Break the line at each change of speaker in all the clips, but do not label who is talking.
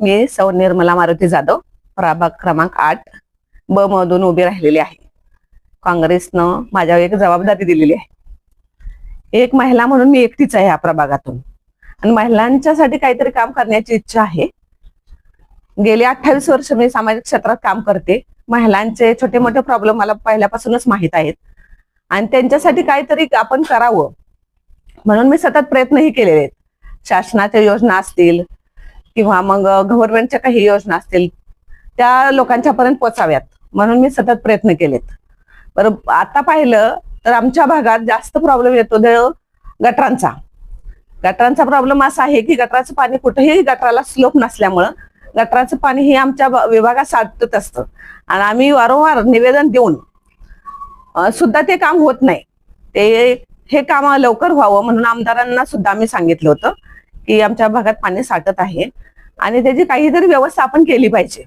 मी सौ निर्मला मारुती जाधव प्रभाग क्रमांक आठ ब मधून उभी राहिलेली आहे. काँग्रेसनं माझ्यावर एक जबाबदारी दिलेली आहे. एक महिला म्हणून मी एकटीच आहे या प्रभागातून. आणि महिलांच्यासाठी काहीतरी काम करण्याची इच्छा आहे. गेली अठ्ठावीस वर्ष मी सामाजिक क्षेत्रात काम करते. महिलांचे छोटे मोठे प्रॉब्लेम मला पहिल्यापासूनच माहीत आहेत. आणि त्यांच्यासाठी काहीतरी आपण करावं. म्हणून मी सतत प्रयत्नही केलेले आहेत. शासनाच्या योजना असतील किंवा मग गव्हर्नमेंटच्या काही योजना असतील त्या लोकांच्या पर्यंत पोचाव्यात. म्हणून मी सतत प्रयत्न केलेत. बरं आता पाहिलं तर आमच्या भागात जास्त प्रॉब्लेम येतो गटरांचा. गटरांचा प्रॉब्लेम असा आहे की गटराचं पाणी कुठेही गटराला स्लोप नसल्यामुळं गटराचं पाणी हे आमच्या विभागात साठत असतं. आणि आम्ही वारंवार निवेदन देऊन सुद्धा ते काम होत नाही. ते हे काम लवकर व्हावं म्हणून आमदारांना सुद्धा आम्ही सांगितलं होतं. की आमच्या भागात पाणी साठत आहे. आणि त्याची काहीतरी व्यवस्था आपण केली पाहिजे.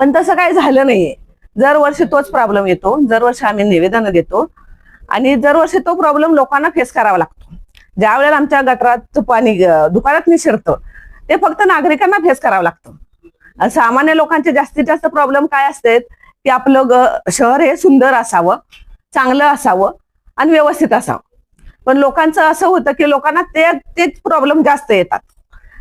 पण तसं काही झालं नाहीये. दरवर्षी तोच प्रॉब्लेम येतो. दरवर्षी आम्ही निवेदन देतो. आणि दरवर्षी तो प्रॉब्लेम लोकांना फेस करावा लागतो. ज्या वेळेला आमच्या गटरात पाणी दुकानात निसरतं ते फक्त नागरिकांना फेस करावं लागतं. सामान्य लोकांचे जास्तीत जास्त प्रॉब्लेम काय असतात की आपलं ग- शहर हे सुंदर असावं चांगलं असावं आणि व्यवस्थित असावं. पण लोकांचं असं होतं की लोकांना ते तेच प्रॉब्लेम जास्त येतात.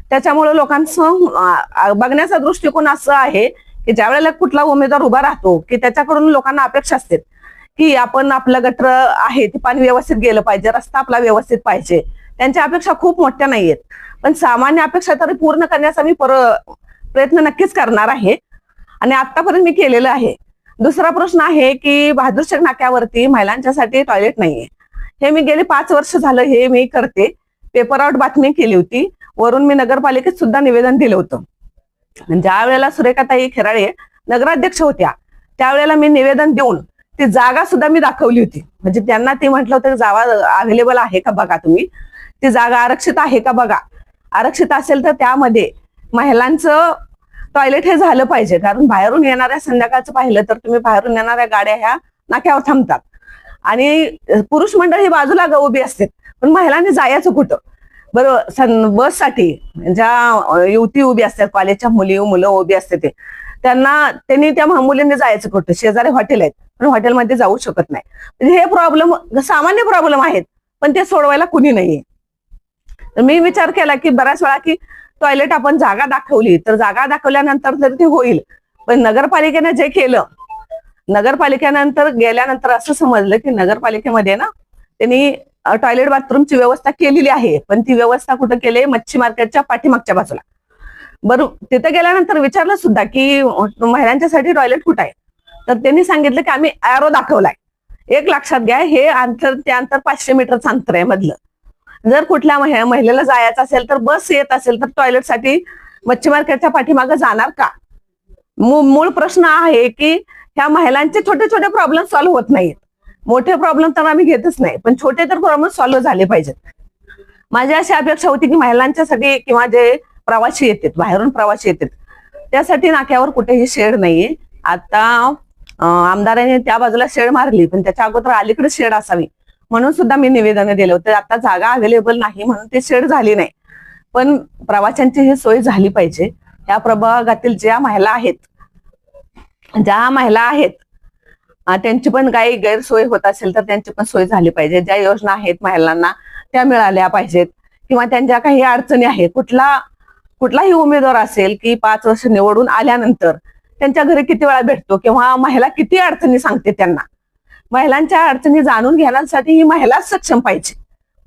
त्याच्यामुळे लोकांचं बघण्याचा दृष्टिकोन असं आहे की ज्या वेळेला कुठला उमेदवार उभा राहतो की त्याच्याकडून लोकांना अपेक्षा असते की आपण आपलं गटर आहे ते पाणी व्यवस्थित गेलं पाहिजे रस्ता आपला व्यवस्थित पाहिजे. त्यांच्या अपेक्षा खूप मोठ्या नाहीयेत पण सामान्य अपेक्षा तरी पूर्ण करण्याचा मी पर प्रयत्न नक्कीच करणार आहे. आणि आतापर्यंत मी केलेलं आहे. दुसरा प्रश्न आहे की बहादूरशेख नाक्यावरती महिलांच्यासाठी टॉयलेट नाहीये. हे मी गेले पाच वर्ष झालं हे मी करते. पेपर आउट बातमी केली होती. वरून मी नगरपालिकेत सुद्धा निवेदन दिलं होतं. ज्या वेळेला सुरेखाताई खेराळे नगराध्यक्ष होत्या त्यावेळेला मी निवेदन देऊन ती जागा सुद्धा मी दाखवली होती. म्हणजे त्यांना ते म्हटलं होतं जागा अवेलेबल आहे का बघा तुम्ही? ती जागा आरक्षित आहे का बघा? आरक्षित असेल तर त्यामध्ये महिलांचं टॉयलेट हे झालं पाहिजे. कारण बाहेरून येणाऱ्या संध्याकाळचं पाहिलं तर तुम्ही बाहेरून येणाऱ्या गाड्या ह्या नाक्यावर थांबतात. आणि पुरुष मंडळ ही बाजूला उभी असते. पण महिलांनी जायचं कुठं? बरोबर बससाठी ज्या युवती उभी असतात कॉलेजच्या मुली मुलं उभी असते ते त्यांना त्यांनी त्या मुलींनी जायचं कुठं? शेजारी हॉटेल आहेत. पण हॉटेलमध्ये जाऊ शकत नाही. म्हणजे हे प्रॉब्लेम सामान्य प्रॉब्लेम आहेत पण ते सोडवायला कुणी नाहीये. तर मी विचार केला की बऱ्याच वेळा की टॉयलेट आपण जागा दाखवली तर जागा दाखवल्यानंतर तर ते होईल. पण नगरपालिकेने जे केलं नगरपालिकेनंतर गेल्यानंतर असं समजलं की नगरपालिकेमध्ये ना त्यांनी टॉयलेट बाथरूमची व्यवस्था केलेली आहे. पण ती व्यवस्था कुठं केली? मच्छी मार्केटच्या पाठीमागच्या बाजूला. बरं तिथे गेल्यानंतर विचारलं सुद्धा की महिलांच्यासाठी टॉयलेट कुठं आहे? तर त्यांनी सांगितलं की आम्ही ॲरो दाखवलाय. एक लक्षात घ्या हे अंतर ते अंतर पाचशे मीटरचं अंतर आहे मधलं. जर कुठल्या महिलेला जायचं असेल तर बस येत असेल तर टॉयलेटसाठी मच्छी मार्केटच्या पाठीमागं जाणार का? मूळ प्रश्न आहे की ह्या महिलांचे छोटे छोटे प्रॉब्लेम सॉल्व्ह होत नाहीत. मोठे प्रॉब्लेम तर आम्ही घेतच नाही पण छोटे तर प्रॉब्लेम सॉल्व्ह झाले पाहिजेत. माझी अशी अपेक्षा होती की महिलांच्यासाठी किंवा जे प्रवासी येतात बाहेरून प्रवासी येतात त्यासाठी नाक्यावर कुठेही शेड नाहीये. आता आमदाराने आमदारांनी त्या बाजूला शेड मारली पण त्याच्या अगोदर अलीकडे शेड असावी. म्हणून सुद्धा मी निवेदन दिलं होतं. आता जागा अवेलेबल नाही म्हणून ते शेड झाली नाही. पण प्रवाशांची ही सोय झाली पाहिजे. या प्रभागातील ज्या महिला आहेत ज्या महिला आहेत त्यांची पण काही गैरसोय होत असेल तर त्यांची पण सोय झाली पाहिजे. ज्या योजना आहेत महिलांना त्या मिळाल्या पाहिजेत. किंवा त्यांच्या काही अडचणी आहेत. कुठला कुठलाही उमेदवार असेल की पाच वर्ष निवडून आल्यानंतर त्यांच्या घरी किती वेळा भेटतो? किंवा महिला किती अडचणी सांगते त्यांना? महिलांच्या अडचणी जाणून घेण्यासाठी ही महिला सक्षम पाहिजे.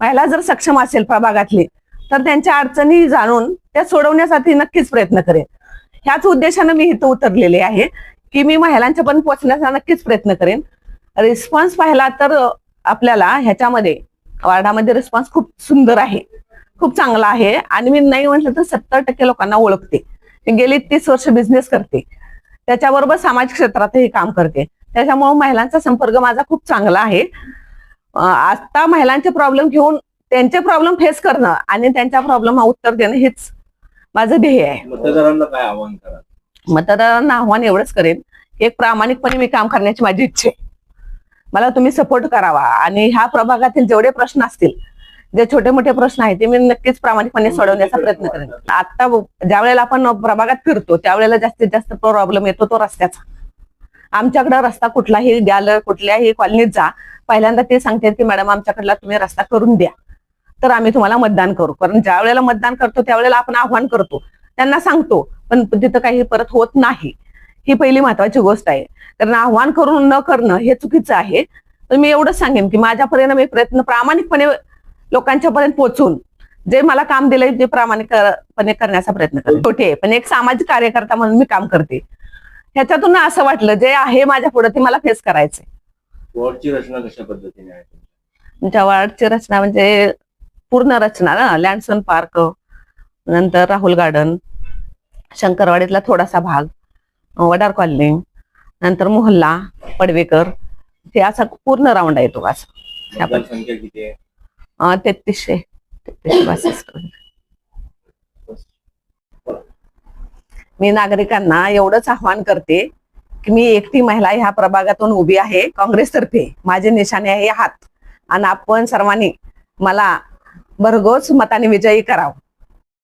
महिला जर सक्षम असेल प्रभागातली तर त्यांच्या अडचणी जाणून त्या सोडवण्यासाठी नक्कीच प्रयत्न करेल ह्याच उद्देशानं मी इथं उतरलेले आहे. की मी महिलांच्या पण पोचण्याचा नक्कीच प्रयत्न करेन. रिस्पॉन्स पाहिला तर आपल्याला ह्याच्यामध्ये वार्डामध्ये रिस्पॉन्स खूप सुंदर आहे. खूप चांगला आहे. आणि मी नाही म्हटलं तर सत्तर टक्के लोकांना ओळखते. मी गेली तीस वर्ष बिझनेस करते. त्याच्याबरोबर सामाजिक क्षेत्रातही काम करते. त्याच्यामुळे महिलांचा संपर्क माझा खूप चांगला आहे. आता महिलांचे प्रॉब्लेम घेऊन त्यांचे प्रॉब्लेम फेस करणं आणि त्यांच्या प्रॉब्लेम उत्तर देणं हेच माझं ध्येय आहे.
मतदारांना काय आव्हान करा
मतदारांना आव्हान एवढंच करेन एक प्रामाणिकपणे मी काम करण्याची माझी इच्छा आहे. मला तुम्ही सपोर्ट करावा आणि ह्या प्रभागातील जेवढे प्रश्न असतील जे छोटे मोठे प्रश्न आहेत ते मी नक्कीच प्रामाणिकपणे सोडवण्याचा प्रयत्न करेन. आता ज्या वेळेला आपण प्रभागात फिरतो त्यावेळेला जास्तीत जास्त प्रॉब्लेम येतो तो रस्त्याचा. आमच्याकडे रस्ता कुठलाही द्याल कुठल्याही कॉलनीत जा पहिल्यांदा ते सांगतात की मॅडम आमच्याकडला तुम्ही रस्ता करून द्या. तर आम्ही तुम्हाला मतदान करू. कारण ज्या वेळेला मतदान करतो त्यावेळेला आपण आव्हान करतो. त्यांना सांगतो पण तिथं काही परत होत नाही. ही पहिली महत्वाची गोष्ट आहे. कारण आव्हान करून न करणं हे चुकीचं आहे. तर मी एवढंच सांगेन की माझ्यापर्यंत मी प्रयत्न प्रामाणिकपणे लोकांच्या पर्यंत पोहोचून जे मला काम दिलंय ते प्रामाणिकपणे करण्याचा प्रयत्न करते छोटे आहे पण एक सामाजिक कार्यकर्ता म्हणून मी काम करते. ह्याच्यातून असं वाटलं जे आहे माझ्या पुढे ते मला फेस करायचंय.
वॉर्डची रचना कशा पद्धतीने आहे? तुमच्या
वार्डची रचना म्हणजे पूर्ण रचना ना लँडसन पार्क नंतर राहुल गार्डन शंकरवाडीतला थोडासा भाग वडार कॉलनी नंतर मोहल्ला पडवेकर ते असा पूर्ण राऊंड आहे तो असं. आपण-
मतदारसंख्या किती आहे?
अं, तेहतीसशे. तेहतीसशे मी नागरिकांना एवढंच आव्हान करते की मी एकटी महिला ह्या प्रभागातून उभी आहे काँग्रेसतर्फे. माझे निशाणे आहे हात. आणि आपण सर्वांनी मला भरघोस मताने विजयी करावं.